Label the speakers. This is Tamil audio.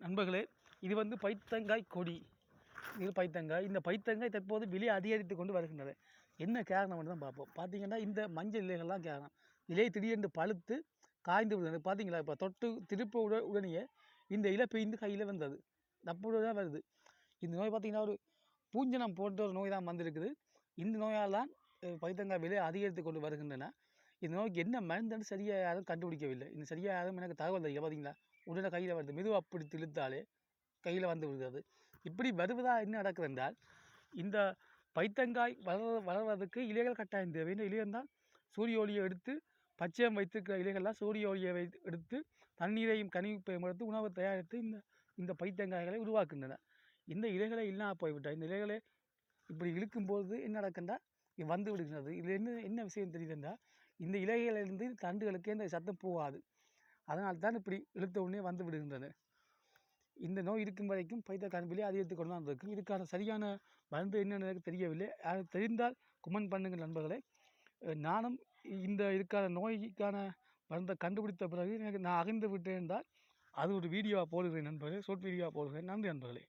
Speaker 1: நண்பர்களே இது வந்து பைத்தங்காய் கொடி. இது பைத்தங்காய். இந்த பைத்தங்காய் தற்போது விலை அதிகரித்து கொண்டு வருகின்றது. என்ன காரணம்னு தான் பார்ப்போம். பார்த்தீங்கன்னா இந்த மஞ்சள் இலைகள்லாம் காரணம். இலை திடீரென்று பழுத்து காய்ந்து விடுது பார்த்தீங்களா? இப்போ தொட்டு திருப்ப உட உடனேயே இந்த இலை பெய்ந்து கையில் வந்தது. தப்பு தான் வருது. இந்த நோய் பார்த்தீங்கன்னா ஒரு பூஞ்சனம் போன்ற ஒரு நோய் தான் வந்திருக்குது. இந்த நோயால் தான் பைத்தங்காய் விலை அதிகரித்து கொண்டு வருகின்றன. இந்த நோய்க்கு என்ன மருந்துன்னு சரியாக யாரும் கண்டுபிடிக்கவில்லை. இந்த சரியாக யாரும் எனக்கு தகவல் தெரியல பார்த்தீங்களா? உடனே கையில் வருது. மெதுவாக அப்படி இழுத்தாலே கையில் வந்து விடுகிறது இப்படி வருவதாக என்ன நடக்குது என்றால் இந்த பைத்தங்காய் வளர வளர்வதற்கு இலைகள் கட்டாயம் தேவை. இந்த இலையம் தான் சூரிய ஒளியை எடுத்து பச்சையம் வைத்திருக்கிற இலைகள்லாம் சூரிய ஒளியை வை எடுத்து தண்ணீரையும் கனிப்பையும் எடுத்து உணவை தயாரித்து இந்த இந்த பைத்தங்காய்களை உருவாக்குகின்றன. இந்த இலைகளை இல்லாமல் போய்விட்டால் இந்த இலைகளை இப்படி இழுக்கும்போது என்ன நடக்குண்டா வந்து விடுகிறது இதில் என்ன என்ன விஷயம் தெரியுதுண்டா இந்த இலைகளிலிருந்து தண்டுகளுக்கு இந்த சத்தம் போகாது. அதனால் தான் இப்படி இழுத்த உடனே வந்து விடுகின்றது. இந்த நோய் இருக்கும் வரைக்கும் பைத்த காண்பிலே அதிகரித்து கொண்டு தான் இருக்கும். இதுக்கான சரியான மருந்து என்னென்னு எனக்கு தெரியவில்லை. அது தெரிந்தால் குமன் பண்ணுங்கள் நண்பர்களே. நானும் இந்த இதுக்கான நோய்க்கான மருந்தை கண்டுபிடித்த பிறகு எனக்கு நான் அறிந்து விட்டேன் என்றால் அது ஒரு வீடியோவாக போடுகிறேன் நண்பர்களே. ஷார்ட் வீடியோவாக போடுகிறேன். நன்றி நண்பர்களே.